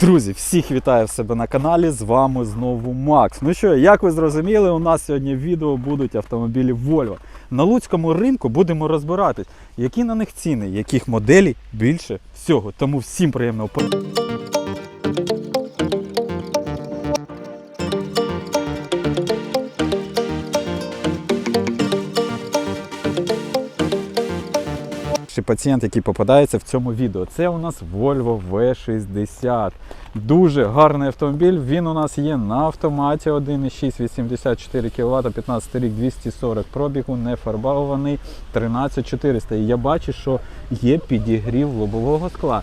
Друзі, всіх вітаю в себе на каналі. З вами знову Макс. Ну що, як ви зрозуміли, у нас сьогодні відео будуть автомобілі Volvo. На луцькому ринку будемо розбиратись, які на них ціни, яких моделей більше всього. Тому всім приємного перегляду. Перший пацієнт, який попадається в цьому відео, це у нас Volvo V60. Дуже гарний автомобіль. Він у нас є на автоматі 1,6, 84 кВт, 15 рік, 240 пробігу, не фарбований, 13400. І я бачу, що є підігрів лобового скла.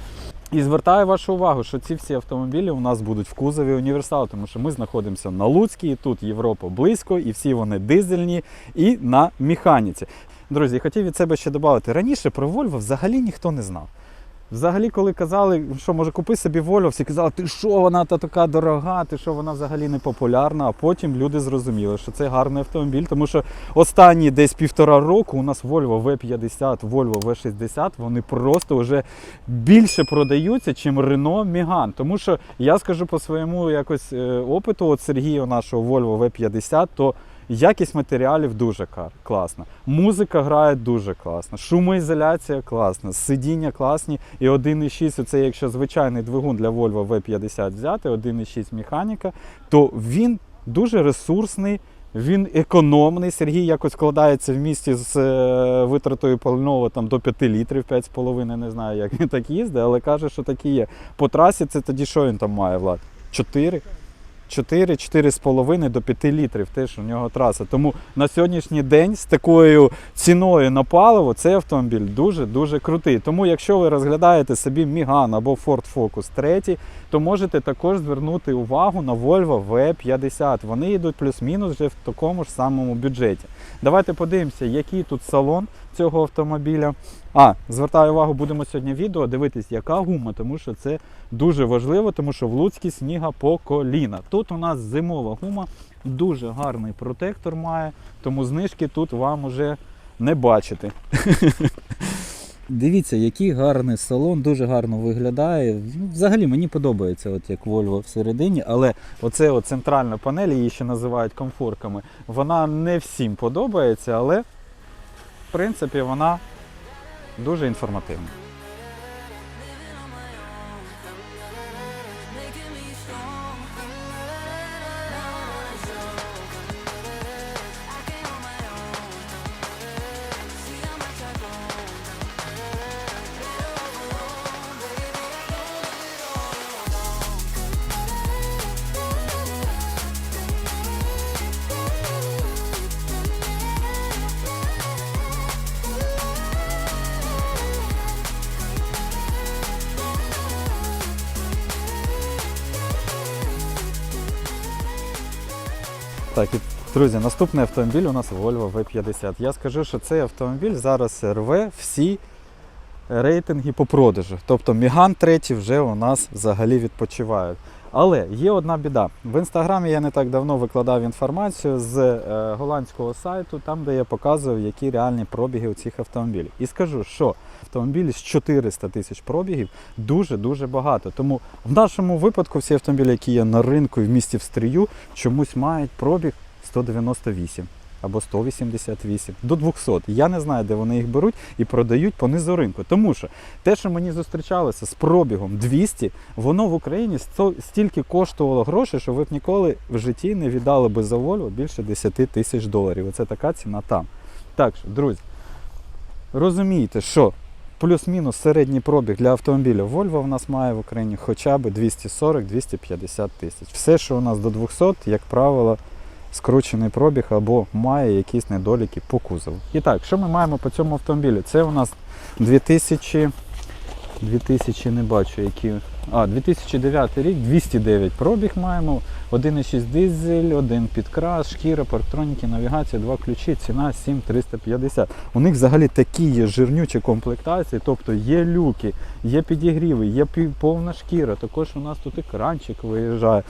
І звертаю вашу увагу, що ці всі автомобілі у нас будуть в кузові універсал, тому що ми знаходимося на Луцькій, тут Європа близько, і всі вони дизельні і на механіці. Друзі, хотів від себе ще додати. Раніше про Volvo взагалі ніхто не знав. Взагалі, коли казали, що може купи собі Volvo, всі казали, ти що вона та така дорога, ти що вона взагалі не популярна. А потім люди зрозуміли, що це гарний автомобіль, тому що останні десь півтора року у нас Volvo V50, Volvo V60, вони просто вже більше продаються, чим Renault Megane. Тому що я скажу по своєму якось е, опиту от Сергія нашого Volvo V50, то Якість матеріалів дуже класна. Музика грає дуже класно. Шумоізоляція класна, сидіння класні. І 1,6, це якщо звичайний двигун для Volvo V50 взяти, 1,6 механіка, то він дуже ресурсний. Він економний. Сергій якось складається в місті з е, витратою пального там, до 5 літрів, 5,5, не знаю, як він так їздить, але каже, що так і є. По трасі це тоді що він там має, Влад? 4? 4, 4,5 до 5 літрів теж у нього траса. Тому на сьогоднішній день з такою ціною на паливо цей автомобіль дуже-дуже крутий. Тому якщо ви розглядаєте собі Міган або Ford Focus 3, то можете також звернути увагу на Volvo V50. Вони йдуть плюс-мінус вже в такому ж самому бюджеті. Давайте подивимося, який тут салон цього автомобіля. А, звертаю увагу, будемо сьогодні відео дивитись, яка гума, тому що це дуже важливо, тому що в Луцькі сніга по коліна. Тут у нас зимова гума, дуже гарний протектор має, тому знижки тут вам уже не бачити. Дивіться, який гарний салон, дуже гарно виглядає. Ну, Взагалі мені подобається, от як Volvo всередині, але оце от центральна панель, її ще називають комфорками, вона не всім подобається, але в принципі вона дуже інформативна. Так, і друзі, наступний автомобіль у нас Volvo V50. Я скажу, що цей автомобіль зараз рве всі рейтинги по продажу. Тобто Міган 3 вже у нас взагалі відпочивають. Але є одна біда. В інстаграмі я не так давно викладав інформацію з е, голландського сайту, там де я показував, які реальні пробіги у цих автомобілів. І скажу, що автомобілі з 400 тисяч пробігів дуже-дуже багато. Тому в нашому випадку всі автомобілі, які є на ринку і в місті в стрію, чомусь мають пробіг 198 або 188 до 200. Я не знаю, де вони їх беруть і продають по низу ринку. Тому що те, що мені зустрічалося з пробігом 200, воно в Україні стільки коштувало грошей, що ви б ніколи в житті не віддали би за Volvo більше 10 тисяч доларів. Оце така ціна там. Так що, друзі, розумійте, що плюс-мінус середній пробіг для автомобілів Volvo в нас має в Україні хоча б 240-250 тисяч. Все, що у нас до 200, як правило, скручений пробіг або має якісь недоліки по кузову. І так, що ми маємо по цьому автомобілю? Це у нас 2000, 2000 не бачу, які. А, 2009 рік, 209 пробіг маємо, 1,6 дизель, один підкрас, шкіра, парктроніки, навігація, два ключі, ціна 7350. У них взагалі такі є жирнючі комплектації, тобто є люки, є підігріви, є повна шкіра. Також у нас тут екранчик виїжджає,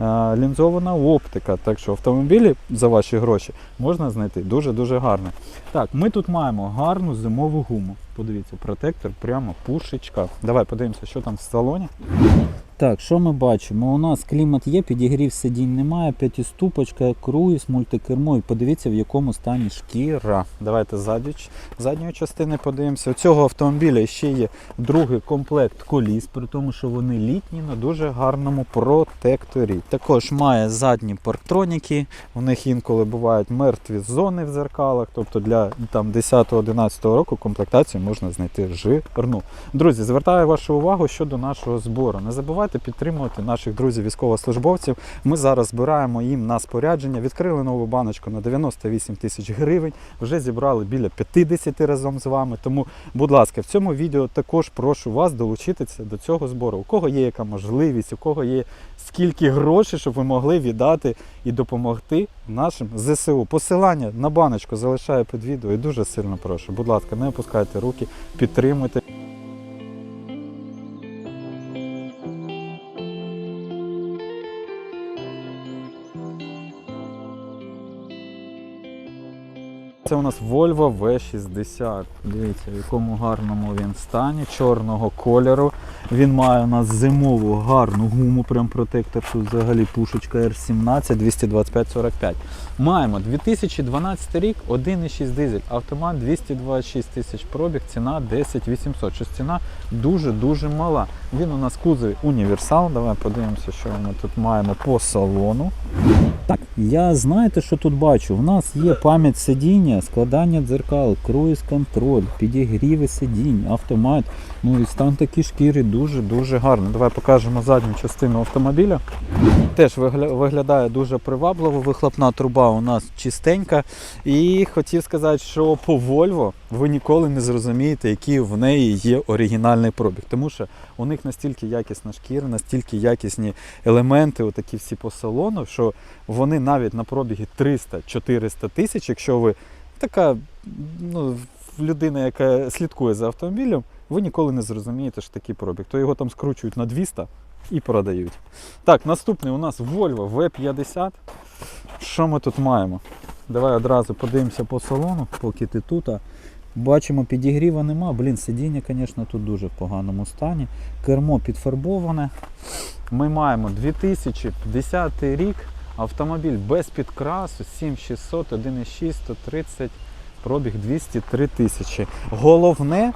е, лінзована оптика. Так що автомобілі за ваші гроші можна знайти дуже-дуже гарне. Так, ми тут маємо гарну зимову гуму. Подивіться, протектор прямо пушечка. Давай подивимося, що там в салоні. Так, що ми бачимо? У нас клімат є, підігрів сидінь немає, п'ятиступочка, круїз, мультикермо. І подивіться, в якому стані шкіра. Давайте ззаді, задньої частини подивимося. У цього автомобіля ще є другий комплект коліс, при тому, що вони літні на дуже гарному протекторі. Також має задні парктроніки. У них інколи бувають мертві зони в зеркалах. Тобто для там 10-11 року комплектацію можна знайти жирну. Друзі, звертаю вашу увагу щодо нашого збору. Не забувайте підтримувати наших друзів військовослужбовців. Ми зараз збираємо їм на спорядження. Відкрили нову баночку на 98 тисяч гривень. Вже зібрали біля 50 разом з вами. Тому, будь ласка, в цьому відео також прошу вас долучитися до цього збору. У кого є яка можливість, у кого є скільки грошей, щоб ви могли віддати і допомогти нашим ЗСУ. Посилання на баночку залишаю під відео і дуже сильно прошу. Будь ласка, не опускайте руки, підтримуйте. Це у нас Volvo V60. Дивіться, в якому гарному він стані, чорного кольору. Він має у нас зимову гарну гуму, прям протектор. Тут взагалі пушечка R17 225-45. Маємо 2012 рік, 1,6 дизель, автомат 226 тисяч пробіг, ціна 10 800. Щось ціна дуже-дуже мала. Він у нас кузовий універсал. Давай подивимося, що ми тут маємо по салону. Так, я знаєте, що тут бачу? У нас є пам'ять сидіння, складання дзеркал, круїз контроль, підігріви сидінь, автомат. Ну і стан такі шкіри дуже-дуже гарний. Давай покажемо задню частину автомобіля. Теж виглядає дуже привабливо. Вихлопна труба у нас чистенька. І хотів сказати, що по Volvo ви ніколи не зрозумієте, який в неї є оригінальний пробіг. Тому що у них настільки якісна шкіра, настільки якісні елементи, отакі всі по салону, що вони навіть на пробігі 300-400 тисяч, якщо ви така ну, людина, яка слідкує за автомобілем, ви ніколи не зрозумієте, що такий пробіг. То його там скручують на 200 і продають. Так, наступний у нас Volvo V50. Що ми тут маємо? Давай одразу подивимося по салону, поки ти тут. Бачимо, підігріва нема. Блін, сидіння, звісно, тут дуже в поганому стані. Кермо підфарбоване. Ми маємо 2010 рік, автомобіль без підкрасу, 7600, 1,6, 130, пробіг 203 тисячі. Головне,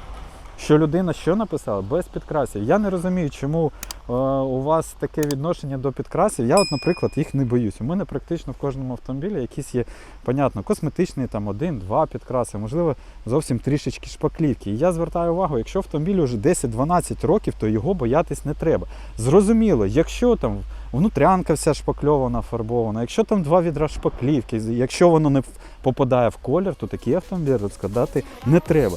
що людина що написала? Без підкрасів. Я не розумію, чому е, у вас таке відношення до підкрасів. Я, от, наприклад, їх не боюсь. У мене практично в кожному автомобілі якісь є, понятно, косметичний там один-два підкраси, можливо, зовсім трішечки шпаклівки. І я звертаю увагу, якщо автомобіль вже 10-12 років, то його боятись не треба. Зрозуміло, якщо там внутрянка вся шпакльована, фарбована, якщо там два відра шпаклівки, якщо воно не попадає в колір, то такий автомобіль розкладати не треба.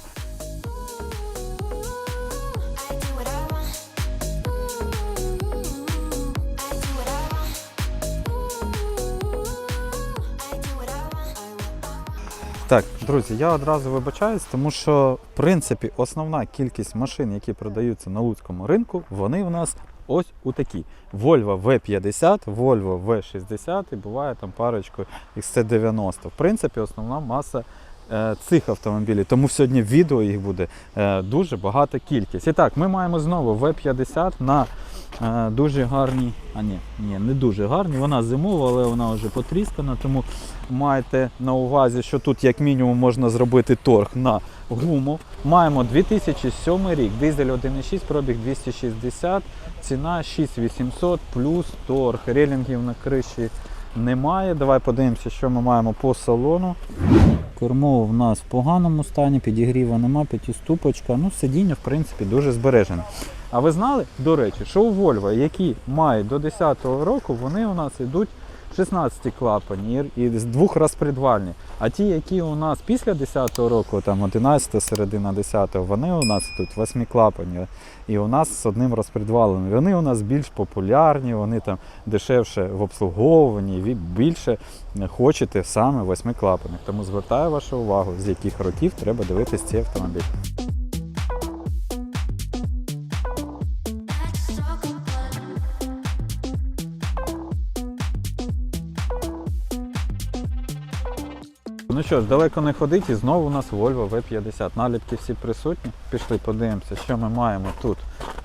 Так, друзі, я одразу вибачаюсь, тому що в принципі основна кількість машин, які продаються на луцькому ринку, вони в нас ось у такі. Volvo V50, Volvo V60 і буває там парочку XC90. В принципі, основна маса цих автомобілів. Тому сьогодні відео їх буде е, дуже багата кількість. І так, ми маємо знову V50 на е, дуже гарній, а ні, ні, не дуже гарній. Вона зимова, але вона вже потріскана, тому майте на увазі, що тут як мінімум можна зробити торг на гуму. Маємо 2007 рік, дизель 1,6, пробіг 260, ціна 6800 плюс торг. Релінгів на криші немає. Давай подивимося, що ми маємо по салону. Кермо в нас в поганому стані, підігріва нема, п'ятіступочка. Ну, Сидіння, в принципі, дуже збережене. А ви знали, до речі, що у Volvo, які мають до 10-го року, вони у нас йдуть 16 клапані і з двох розпредвальні. А ті, які у нас після 10-го року, там 11 середина 10-го, вони у нас тут 8 клапані. І у нас з одним розпредваленим. Вони у нас більш популярні, вони там дешевше в обслуговуванні, ви більше хочете саме 8 клапаних. Тому звертаю вашу увагу, з яких років треба дивитись ці автомобілі. Ну що ж, далеко не ходить і знову у нас Volvo V50. Наліпки всі присутні. Пішли, подивимося, що ми маємо тут.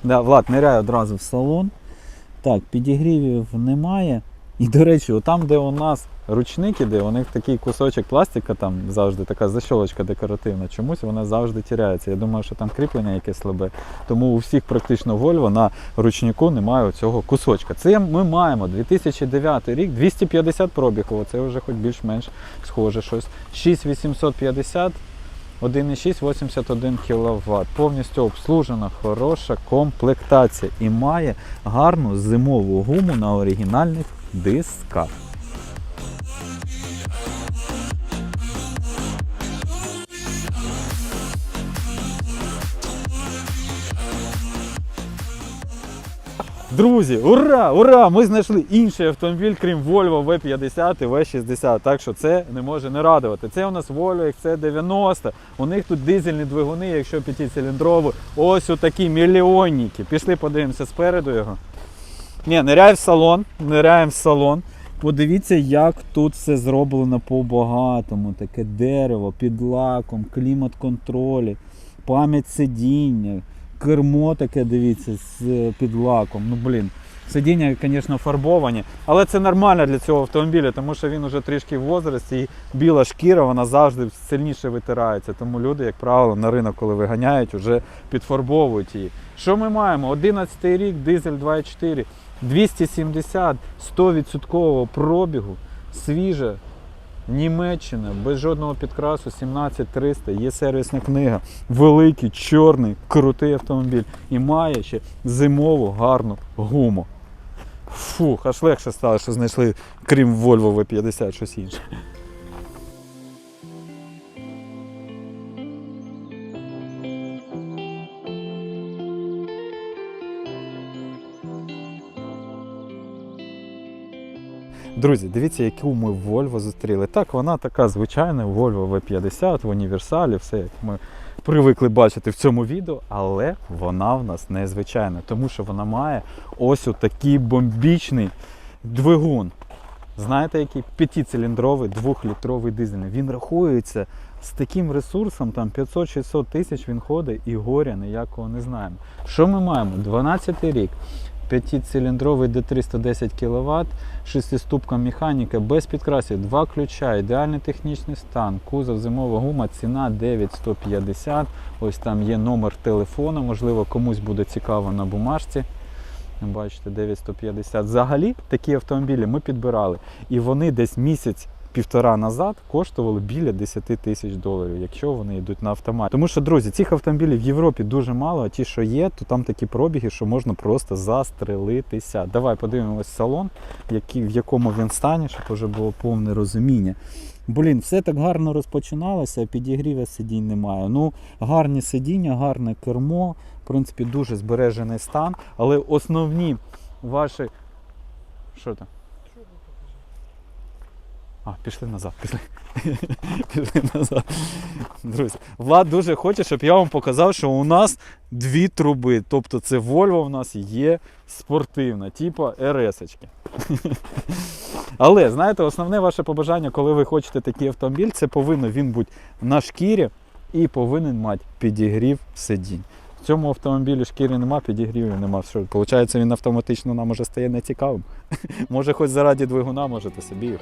Да, Влад, ниряй одразу в салон. Так, підігрівів немає. І, до речі, там, де у нас ручники, де у них такий кусочок пластика, там завжди така защолочка декоративна, чомусь вона завжди тіряється. Я думаю, що там кріплення якесь слабе. Тому у всіх практично Volvo на ручнику немає цього кусочка. Це ми маємо 2009 рік, 250 пробігу, це вже хоч більш-менш схоже щось. 6850 1,6 81 кВт. Повністю обслужена, хороша комплектація і має гарну зимову гуму на оригінальних дисках. Друзі, ура! Ура! Ми знайшли інший автомобіль, крім Volvo V50 і V60. Так що це не може не радувати. Це у нас Volvo XC90. У них тут дизельні двигуни, якщо п'ятициліндрові. Ось отакі мільйонники. Пішли подивимося спереду його. Ні, ниряй в салон, ниряємо в салон. Подивіться, як тут все зроблено по-багатому. Таке дерево, під лаком, клімат-контролі, пам'ять сидіння, кермо таке, дивіться, з під лаком. Ну блін. Сидіння, звісно, фарбовані, але це нормально для цього автомобіля, тому що він вже трішки в возрасті і біла шкіра вона завжди сильніше витирається. Тому люди, як правило, на ринок, коли виганяють, вже підфарбовують її. Що ми маємо? 11 рік, дизель 2.4, 270 100% пробігу, свіже, Німеччина, без жодного підкрасу, 17300, є сервісна книга, великий, чорний, крутий автомобіль і має ще зимову гарну гуму. Фух, аж легше стало, що знайшли, крім Volvo V50, щось інше. Друзі, дивіться, яку ми Volvo зустріли. Так, вона така звичайна, Volvo V50 в універсалі, все як ми привикли бачити в цьому відео, але вона в нас незвичайна, тому що вона має ось такий бомбічний двигун. Знаєте, який п'ятициліндровий, двохлітровий дизельний. Він рахується з таким ресурсом, там 500-600 тисяч він ходить і горя ніякого не знаємо. Що ми маємо? 12 рік. П'ятициліндровий D310 кВт, шестиступка механіка без підкрасів, два ключа, ідеальний технічний стан, кузов зимова гума, ціна 9150. Ось там є номер телефону, можливо, комусь буде цікаво на бумажці. Бачите, 9150. Взагалі такі автомобілі ми підбирали. І вони десь місяць. Півтора назад коштували біля 10 тисяч доларів, якщо вони йдуть на автомат. Тому що, друзі, цих автомобілів в Європі дуже мало, а ті, що є, то там такі пробіги, що можна просто застрелитися. Давай подивимось салон, в якому він стані, щоб вже було повне розуміння. Блін, все так гарно розпочиналося, а підігріва сидінь немає. Ну, гарні сидіння, гарне кермо, в принципі, дуже збережений стан, але основні ваші. Що там? А, пішли назад, пішли. пішли назад. Друзі, Влад дуже хоче, щоб я вам показав, що у нас дві труби. Тобто це Volvo в нас є спортивна, типу РС-очки. Але знаєте, основне ваше побажання, коли ви хочете такий автомобіль, це повинен він бути на шкірі і повинен мати підігрів сидінь. В цьому автомобілі шкіри нема, підігрівів нема. Що, Получається, він автоматично нам уже стає нецікавим. Може, хоч заради двигуна можете собі.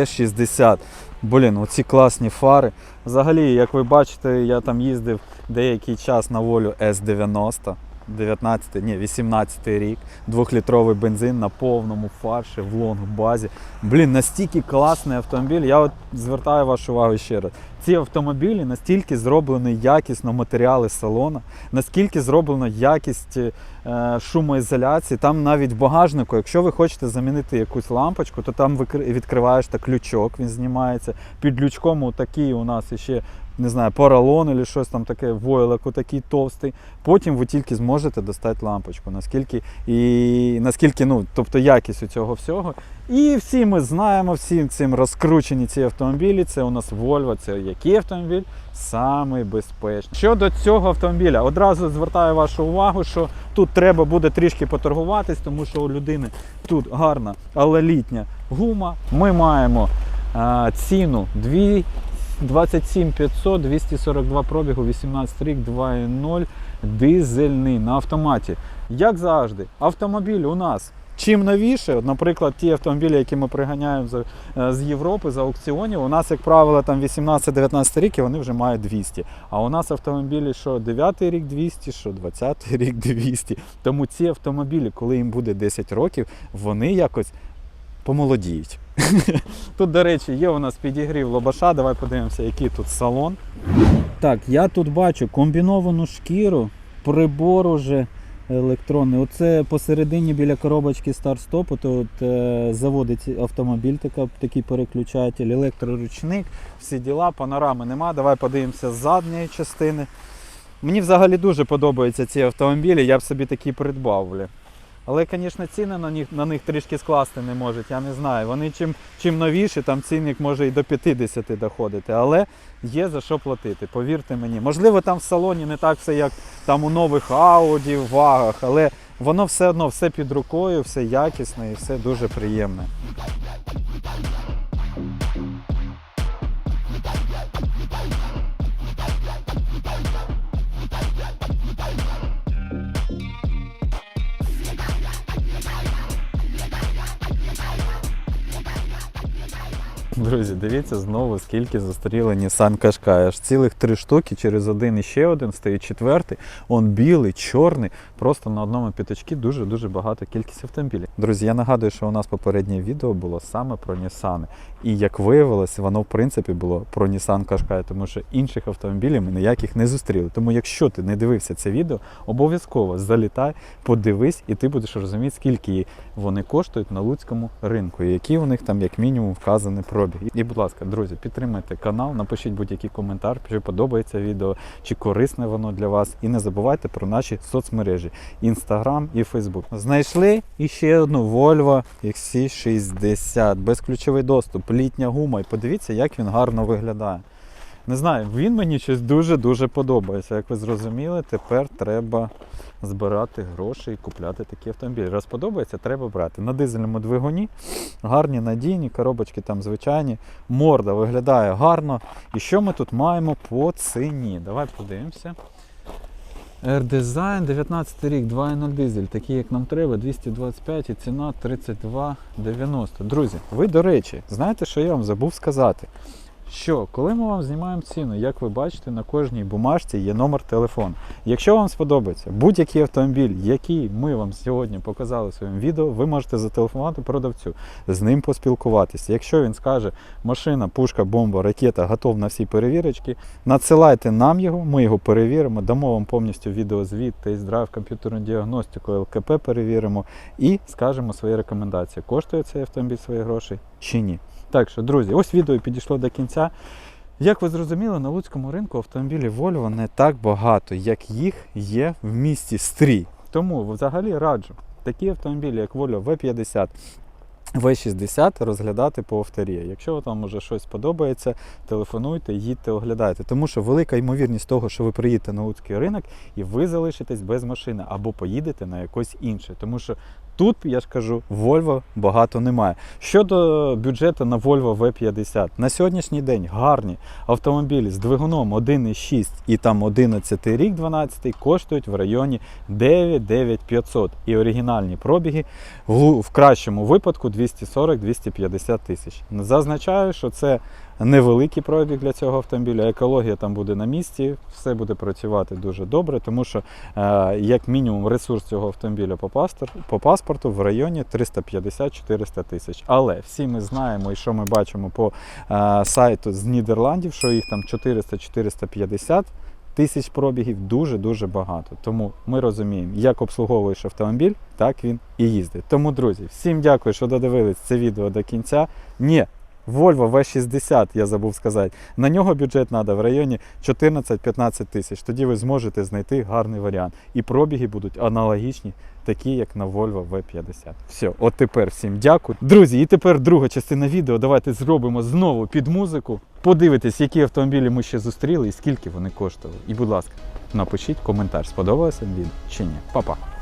Його. XC60. Блін, оці класні фари. Взагалі, як ви бачите, я там їздив деякий час на волю S90. 19, ні, 18 рік, двохлітровий бензин на повному фарші в лонг-базі. Блін, настільки класний автомобіль. Я от звертаю вашу увагу ще раз. Ці автомобілі настільки зроблені якісно матеріали салона, наскільки зроблена якість е, шумоізоляції. Там навіть в багажнику, якщо ви хочете замінити якусь лампочку, то там відкриваєш так ключок, він знімається. Під лючком отакий у нас ще не знаю, поролон або щось там таке, войлок отакий товстий. Потім ви тільки зможете достати лампочку. Наскільки і наскільки, ну, тобто якість у цього всього. І всі ми знаємо, всі цим розкручені ці автомобілі. Це у нас Volvo, це який автомобіль? Самий безпечний. Щодо цього автомобіля, одразу звертаю вашу увагу, що тут треба буде трішки поторгуватись, тому що у людини тут гарна, але літня гума. Ми маємо а, ціну 2 27 500, 242 пробігу, 18 рік, 2.0, дизельний на автоматі. Як завжди, автомобіль у нас чим новіше, от, наприклад, ті автомобілі, які ми приганяємо з, е, з Європи, з аукціонів, у нас, як правило, там 18-19 рік і вони вже мають 200. А у нас автомобілі, що 9 рік 200, що 20 рік 200. Тому ці автомобілі, коли їм буде 10 років, вони якось помолодіють. Тут, до речі, є у нас підігрів лобаша. Давай подивимося, який тут салон. Так, я тут бачу комбіновану шкіру, прибор уже електронний. Оце посередині біля коробочки старт-стопу, то е, заводить автомобіль, така, такий переключатель, електроручник, всі діла, панорами нема. Давай подивимося з задньої частини. Мені взагалі дуже подобаються ці автомобілі, я б собі такі придбав. Але, звісно, ціни на них, на них трішки скласти не можуть, я не знаю. Вони чим, чим новіші, там цінник може і до 50 доходити. Але є за що платити, повірте мені. Можливо, там в салоні не так все, як там у нових в вагах, але воно все одно все під рукою, все якісне і все дуже приємне. Друзі, дивіться знову, скільки застаріли Nissan Qashqai. Аж цілих три штуки, через один і ще один стоїть четвертий. Он білий, чорний. Просто на одному п'ятачці дуже-дуже багато кількість автомобілів. Друзі, я нагадую, що у нас попереднє відео було саме про Nissan. І як виявилось, воно в принципі було про Nissan Qashqai, тому що інших автомобілів ми ніяких не зустріли. Тому якщо ти не дивився це відео, обов'язково залітай, подивись, і ти будеш розуміти, скільки вони коштують на луцькому ринку, і які у них там як мінімум вказаний пробіг. І, будь ласка, друзі, підтримайте канал, напишіть будь-який коментар, чи подобається відео, чи корисне воно для вас. І не забувайте про наші соцмережі Instagram і Facebook. Знайшли і ще одну Volvo XC60, безключовий доступ, літня гума. І подивіться, як він гарно виглядає. Не знаю, він мені щось дуже-дуже подобається. Як ви зрозуміли, тепер треба збирати гроші і купляти такі автомобілі. Раз подобається, треба брати. На дизельному двигуні гарні, надійні, коробочки там звичайні. Морда виглядає гарно. І що ми тут маємо по ціні? Давай подивимося. R-Design, 19 рік, 2.0 дизель, такий як нам треба, 225 і ціна 32,90. Друзі, ви, до речі, знаєте, що я вам забув сказати? Що, коли ми вам знімаємо ціну, як ви бачите, на кожній бумажці є номер телефону. Якщо вам сподобається будь-який автомобіль, який ми вам сьогодні показали в своєму відео, ви можете зателефонувати продавцю, з ним поспілкуватися. Якщо він скаже, машина, пушка, бомба, ракета готов на всі перевірочки, надсилайте нам його, ми його перевіримо, дамо вам повністю відеозвіт, тест-драйв, комп'ютерну діагностику, ЛКП перевіримо і скажемо свої рекомендації. Коштує цей автомобіль свої гроші чи ні. Так що, друзі, ось відео підійшло до кінця. Як ви зрозуміли, на луцькому ринку автомобілів Volvo не так багато, як їх є в місті Стрій. Тому взагалі раджу такі автомобілі, як Volvo V50, V60 розглядати по авторії. Якщо вам може щось подобається, телефонуйте, їдьте, оглядайте. Тому що велика ймовірність того, що ви приїдете на луцький ринок і ви залишитесь без машини або поїдете на якось інше. Тому що тут, я ж кажу, Volvo багато немає. Щодо бюджету на Volvo V50, на сьогоднішній день гарні автомобілі з двигуном 1,6 і там 11 рік 12 коштують в районі 9-9500. І оригінальні пробіги в, в кращому випадку 240-250 тисяч. Зазначаю, що це невеликий пробіг для цього автомобіля. Екологія там буде на місці, все буде працювати дуже добре, тому що е, як мінімум ресурс цього автомобіля по, паспорту в районі 350-400 тисяч. Але всі ми знаємо, і що ми бачимо по е, сайту з Нідерландів, що їх там 400-450 тисяч пробігів дуже-дуже багато. Тому ми розуміємо, як обслуговуєш автомобіль, так він і їздить. Тому, друзі, всім дякую, що додивились це відео до кінця. Ні, Volvo V60, я забув сказати, на нього бюджет треба в районі 14-15 тисяч. Тоді ви зможете знайти гарний варіант. І пробіги будуть аналогічні, такі як на Volvo V50. Все, от тепер всім дякую. Друзі, і тепер друга частина відео. Давайте зробимо знову під музику. Подивитись, які автомобілі ми ще зустріли і скільки вони коштували. І, будь ласка, напишіть коментар, сподобалося відео чи ні. Па-па!